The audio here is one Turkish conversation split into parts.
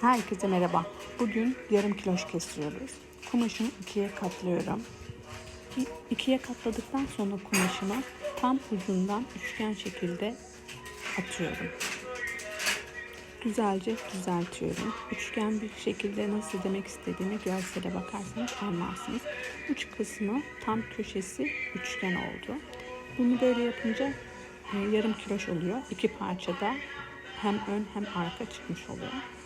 Herkese merhaba. Bugün yarım kiloş kesiyoruz. Kumaşımı ikiye katlıyorum. İkiye katladıktan sonra kumaşımı tam ucundan üçgen şekilde atıyorum. Güzelce düzeltiyorum. Üçgen bir şekilde nasıl demek istediğimi görsele bakarsanız anlarsınız. Uç kısmı tam köşesi üçgen oldu. Bunu böyle yapınca e, yarım kiloş oluyor. İki parçada hem ön hem arka çıkmış oluyor.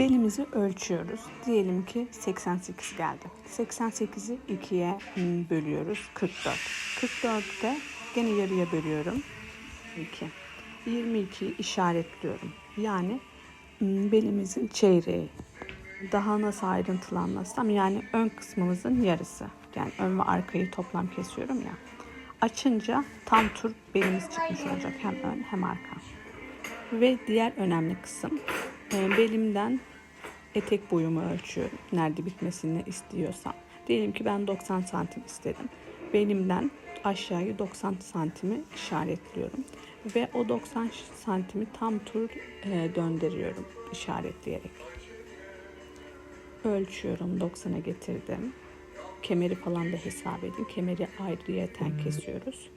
Belimizi ölçüyoruz. Diyelim ki 88 geldi. 88'i ikiye hmm, bölüyoruz. 44. 44'te gene yarıya bölüyorum. 2. 22'yi işaretliyorum. Yani hmm, belimizin çeyreği. Daha nasıl ayrıntılanmazsam yani ön kısmımızın yarısı. Yani ön ve arkayı toplam kesiyorum ya. Açınca tam tur belimiz çıkmış olacak. Hem ön hem arka. Ve diğer önemli kısım e, belimden etek boyumu ölçüyorum. Nerede bitmesini istiyorsam. Diyelim ki ben 90 santim istedim. Belimden aşağıyı 90 santimi işaretliyorum. Ve o 90 santimi tam tur e, döndürüyorum işaretleyerek. Ölçüyorum 90'a getirdim. Kemeri falan da hesap edin. Kemeri ayrıyeten kesiyoruz.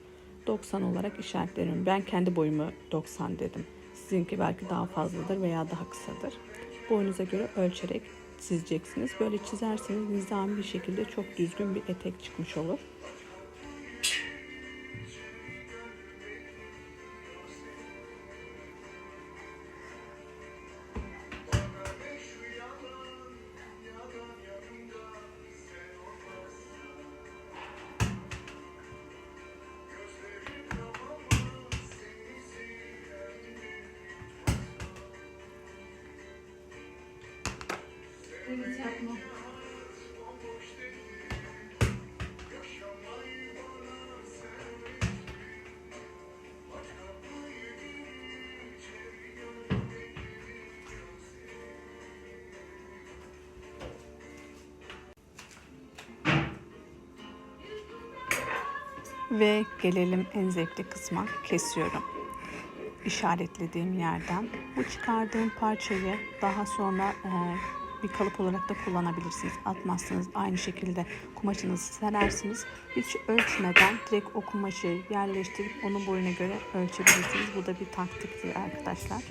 90 olarak işaretliyorum. Ben kendi boyumu 90 dedim. Sizinki belki daha fazladır veya daha kısadır. Boyunuza göre ölçerek çizeceksiniz. Böyle çizerseniz nizami bir şekilde çok düzgün bir etek çıkmış olur. Evet yapma. Ve gelelim en zevkli kısma kesiyorum. İşaretlediğim yerden. Bu çıkardığım parçayı daha sonra bir kalıp olarak da kullanabilirsiniz. Atmazsınız aynı şekilde kumaşınızı serersiniz. Hiç ölçmeden direkt o kumaşı yerleştirip onun boyuna göre ölçebilirsiniz. Bu da bir taktiktir arkadaşlar.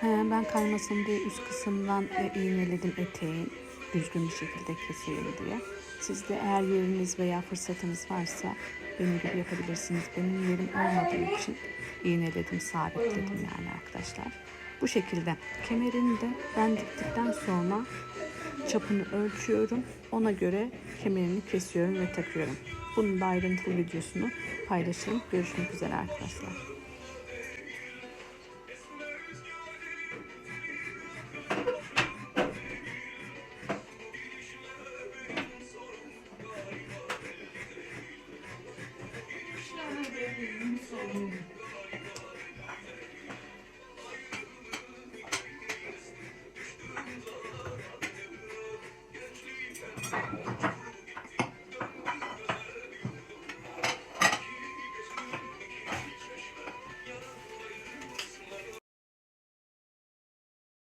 He, Ben kaymasın diye üst kısımdan e, iğneledim eteğin düzgün bir şekilde keseyim diye. Siz de eğer yeriniz veya fırsatınız varsa benim gibi yapabilirsiniz. Benim yerim olmadığı için iğneledim, sabitledim yani arkadaşlar. Bu şekilde kemerini de ben diktikten sonra çapını ölçüyorum. Ona göre kemerini kesiyorum ve takıyorum. Bunun da ayrıntılı videosunu paylaşırım. Görüşmek üzere arkadaşlar. Thank you.